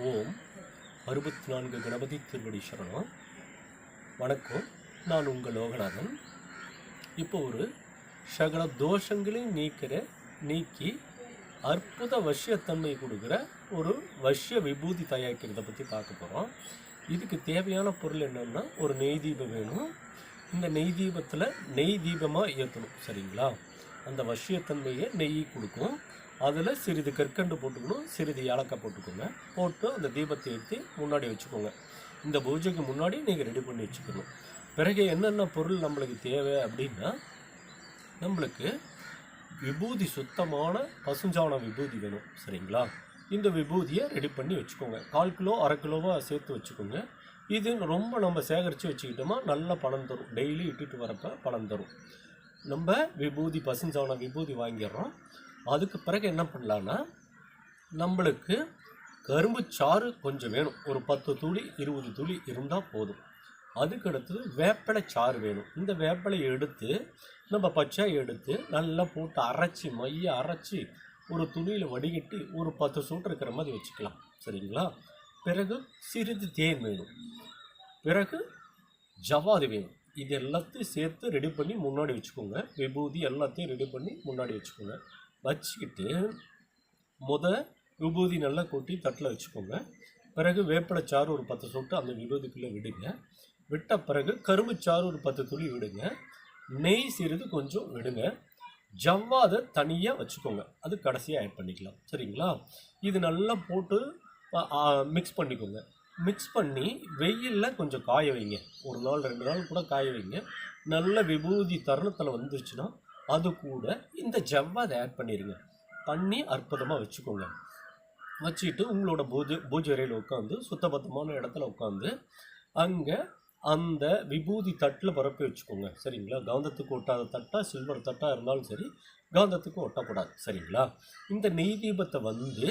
ஓம் அறுபத்தி நான்கு கணபதி திருவடி சரணம் வணக்கம் நான் உங்கள் லோகநாதன். இப்போ ஒரு சகல தோஷங்களையும் நீக்கிற நீக்கி அற்புத வசியத்தன்மை கொடுக்குற ஒரு வசிய விபூதி தயாரிக்கிறத பற்றி பார்க்க போகிறோம் இதுக்கு தேவையான பொருள் என்னென்னா ஒரு நெய் தீபம் வேணும். இந்த நெய் தீபத்தில் நெய் தீபமாக ஏற்றணும் சரிங்களா? அந்த வசியத்தன்மையை நெய் கொடுக்கும். அதில் சிறிது கற்கண்டு போட்டுக்கணும் சிறிது ஏலக்காய் போட்டுக்கோங்க. போட்டு அந்த தீபத்தை ஏற்றி முன்னாடி வச்சுக்கோங்க. இந்த பூஜைக்கு முன்னாடி நீங்கள் ரெடி பண்ணி வச்சுக்கணும். பிறகு என்னென்ன பொருள் நம்மளுக்கு தேவை அப்படின்னா நம்மளுக்கு விபூதி சுத்தமான பசுஞ்சாண விபூதி வேணும் சரிங்களா? இந்த விபூதியை ரெடி பண்ணி வச்சுக்கோங்க. கால் கிலோ அரை கிலோவாக சேர்த்து வச்சுக்கோங்க. இது ரொம்ப நம்ம சேகரித்து வச்சுக்கிட்டோமா நல்ல பணம் தரும். டெய்லி இட்டுட்டு வரப்போ பணம் தரும். நம்ம விபூதி பசுஞ்சாண விபூதி வாங்கிடுறோம். அதுக்கு பிறகு என்ன பண்ணலான்னா நம்மளுக்கு கரும்பு சாறு கொஞ்சம் வேணும். ஒரு பத்து துளி இருபது துளி இருந்தால் போதும். அதுக்கு அடுத்தது வேப்பிலை சாறு வேணும். இந்த வேப்பிலையை எடுத்து நம்ம பச்சை எடுத்து நல்லா போட்டு அரைச்சி மைய அரைச்சி ஒரு துணியில் வடிகட்டி ஒரு பத்து சூட்டு இருக்கிற மாதிரி வச்சுக்கலாம். சரிங்களா? பிறகு சிறிது தேன் வேணும். பிறகு ஜவாது வேணும். இது எல்லாத்தையும் சேர்த்து ரெடி பண்ணி முன்னாடி வச்சுக்கோங்க. விபூதி எல்லாத்தையும் ரெடி பண்ணி முன்னாடி வச்சுக்கோங்க. வச்சுக்கிட்டு முத விபூதி நல்லா கொட்டி தட்டில் வச்சுக்கோங்க. பிறகு வேப்பிலை சாறு ஒரு பத்து சொட்டு அந்த விபூதிக்குள்ளே விடுங்க. விட்ட பிறகு கரும்பு சாறு ஒரு பத்து துளி விடுங்க. நெய் சிறிது கொஞ்சம் விடுங்க. ஜவ்வாதை தனியாக வச்சுக்கோங்க. அது கடைசியாக ஆட் பண்ணிக்கலாம். சரிங்களா? இது நல்லா போட்டு மிக்ஸ் பண்ணிக்கோங்க. மிக்ஸ் பண்ணி வெயிலில் கொஞ்சம் காய வைங்க. ஒரு நாள் ரெண்டு நாள் கூட காய வைங்க. நல்ல விபூதி தருணத்தில் வந்துருச்சுன்னா அது கூட இந்த ஜவ்வாதை ஆட் பண்ணிடுங்க பண்ணி அற்புதமாக வச்சுக்கோங்க. வச்சுட்டு உங்களோட பூஜை பூஜை அறையில் உட்காந்து சுத்தபத்தமான இடத்துல உட்காந்து அங்கே அந்த விபூதி தட்டில் பரப்பி வச்சுக்கோங்க. சரிங்களா? காந்தத்துக்கு ஒட்டாத தட்டாக சில்வர் தட்டாக இருந்தாலும் சரி காந்தத்துக்கு ஒட்டக்கூடாது. சரிங்களா? இந்த நெய் தீபத்தை வந்து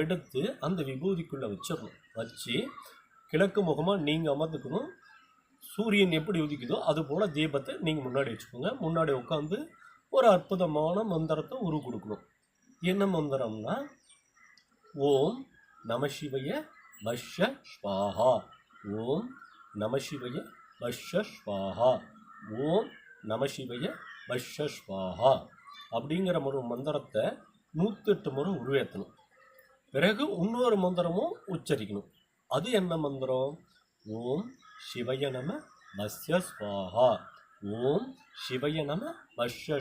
எடுத்து அந்த விபூதிக்குள்ளே வச்சிடணும். வச்சு கிழக்கு முகமாக நீங்கள் அமர்ந்துக்கணும். சூரியன் எப்படி உதிக்குதோ அது போல் தீபத்தை நீங்கள் முன்னாடி வச்சுக்கோங்க. முன்னாடி உட்காந்து ஒரு அற்புதமான மந்திரத்தை உரு கொடுக்கணும். என்ன மந்திரம்னா ஓம் நமசிவய வஷ ஸ்வாஹா. ஓம் நமசிவய வஷ ஸ்வாஹா. ஓம் நமசிவய வஷ ஸ்வாஹா. அப்படிங்கிற ஒரு மந்திரத்தை நூற்றெட்டு முறை உருவேற்றணும் பிறகு இன்னொரு மந்திரமும் உச்சரிக்கணும். அது என்ன மந்திரம்? ஓம் சிவய நம வஸ்ய ஸ்வாஹா. ஓம் சிவைய நம வஷ்ய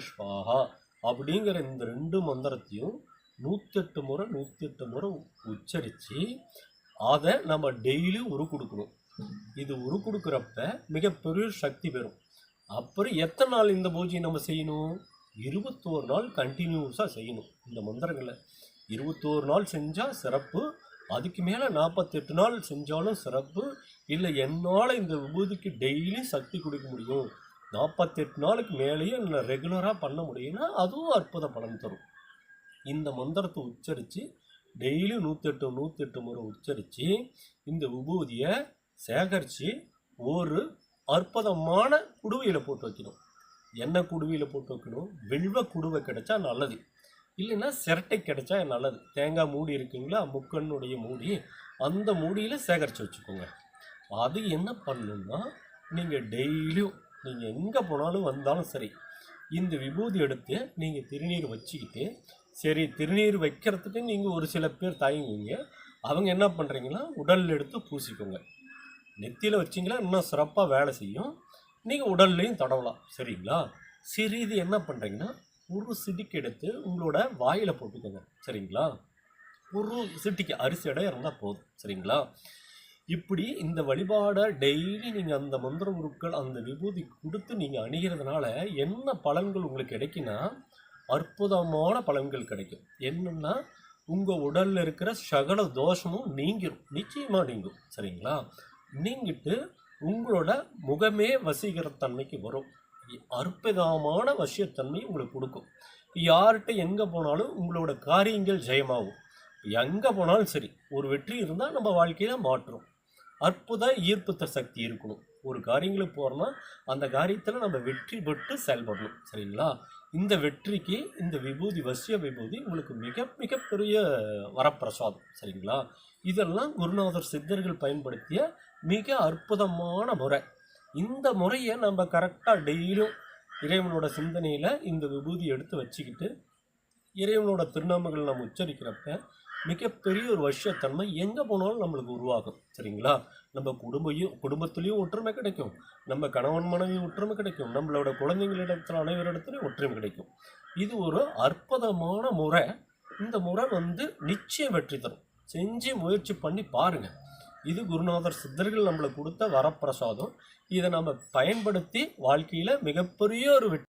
அப்படிங்கிற இந்த ரெண்டு மந்திரத்தையும் நூற்றெட்டு முறை நூற்றெட்டு முறை உச்சரித்து அதை நம்ம டெய்லியும் உரு கொடுக்கணும். இது உரு கொடுக்குறப்ப மிகப்பெரிய சக்தி பெறும். அப்புறம் எத்தனை நாள் இந்த பூஜையை நம்ம செய்யணும்? இருபத்தோரு நாள் கண்டினியூஸாக செய்யணும் இந்த மந்திரங்களை. இருபத்தோரு நாள் செஞ்சால் சிறப்பு. அதுக்கு மேலே நாற்பத்தெட்டு நாள் செஞ்சாலும் சிறப்பு. இல்லை என்னால் இந்த விபூதிக்கு டெய்லி சக்தி கொடுக்க முடியும்? நாற்பத்தெட்டு நாளுக்கு மேலேயே நான் ரெகுலராக பண்ண முடியும்னா அதுவும் அற்புத பலன் தரும். இந்த மந்திரத்தை உச்சரித்து டெய்லி நூற்றெட்டு நூற்றெட்டு முறை உச்சரித்து இந்த விபூதியை சேகரித்து ஒரு அற்புதமான குடுவையில் போட்டு வைக்கணும். என்ன குடுவையில் போட்டு வைக்கணும்? வெல்வ குடுவை கிடைச்சா நல்லது. இல்லைன்னா சிரட்டை கிடைச்சா நல்லது. தேங்காய் மூடி இருக்குங்களா? முக்கண்ணுடைய மூடி. அந்த மூடியில் சேகரித்து வச்சுக்கோங்க. அது என்ன பண்ணணும்னா நீங்கள் டெய்லியும் நீங்கள் எங்கே போனாலும் வந்தாலும் சரி இந்த விபூதி எடுத்து நீங்கள் திருநீர் வச்சுக்கிட்டு சரி திருநீர் வைக்கிறதுக்கு நீங்கள் ஒரு சில பேர் தயங்குவீங்க. அவங்க என்ன பண்ணுறீங்கன்னா உடல் எடுத்து பூசிக்கோங்க. நெத்தியில் வச்சிங்களா இன்னும் சிறப்பாக வேலை செய்யும். நீங்கள் உடல்லையும் தடவலாம் சரிங்களா? சிறிது என்ன பண்ணுறீங்கன்னா ஒரு சிட்டிக்கு எடுத்து உங்களோட வாயில் போட்டுக்கோங்க சரிங்களா? ஒரு சிட்டிக்கு அரிசி இடம் இருந்தால் போதும் சரிங்களா? இப்படி இந்த வழிபாடை டெய்லி நீங்கள் அந்த மந்திர குருக்கள் அந்த விபூதி கொடுத்து நீங்கள் அணிகிறதுனால என்ன பலன்கள் உங்களுக்கு கிடைக்குன்னா அற்புதமான பலன்கள் கிடைக்கும். என்னென்னா உங்கள் உடலில் இருக்கிற சகல தோஷமும் நீங்கிடும் நிச்சயமாக நீங்கும். சரிங்களா? நீங்கிட்டு உங்களோட முகமே வசீகர தன்மைக்கு வரும். அற்புதமான வசியத்தன்மை உங்களுக்கு கொடுக்கும். யார்கிட்ட எங்கே போனாலும் உங்களோட காரியங்கள் ஜெயமாகும். எங்கே போனாலும் சரி ஒரு வெற்றி இருந்தால் நம்ம வாழ்க்கையில் மாற்றும் அற்புத ஈர்ப்புத்த சக்தி இருக்கணும். ஒரு காரியங்களுக்கு போகிறோம்னா அந்த காரியத்தில் நம்ம வெற்றி பெற்று செயல்படணும். சரிங்களா? இந்த வெற்றிக்கு இந்த விபூதி வசிய விபூதி உங்களுக்கு மிக மிகப்பெரிய வரப்பிரசாதம். சரிங்களா? இதெல்லாம் குருநாதர் சித்தர்கள் பயன்படுத்திய மிக அற்புதமான முறை. இந்த முறையை நம்ம கரெக்டாக டெய்லியும் இறைவனோட சிந்தனையில் இந்த விபூதி எடுத்து வச்சுக்கிட்டு இறைவனோட திருநாமங்கள் நம்ம உச்சரிக்கிறப்ப மிகப்பெரிய ஒரு வஷ்யத்தன்மை எங்கே போனாலும் நம்மளுக்கு உருவாகும். சரிங்களா? நம்ம குடும்பையும் குடும்பத்துலேயும் ஒற்றுமை கிடைக்கும். நம்ம கணவன் மனைவி ஒற்றுமை கிடைக்கும். நம்மளோட குழந்தைங்களிடத்தில் அனைவரிடத்துலையும் ஒற்றுமை கிடைக்கும். இது ஒரு அற்புதமான முறை. இந்த முறை வந்து நிச்சயம் வெற்றி தரும். செஞ்சு முயற்சி பண்ணி பாருங்க. இது குருநாதர் சித்தர்கள் நம்மளுக்கு கொடுத்த வரப்பிரசாதம். இதை நம்ம பயன்படுத்தி வாழ்க்கையில் மிகப்பெரிய ஒரு வெற்றி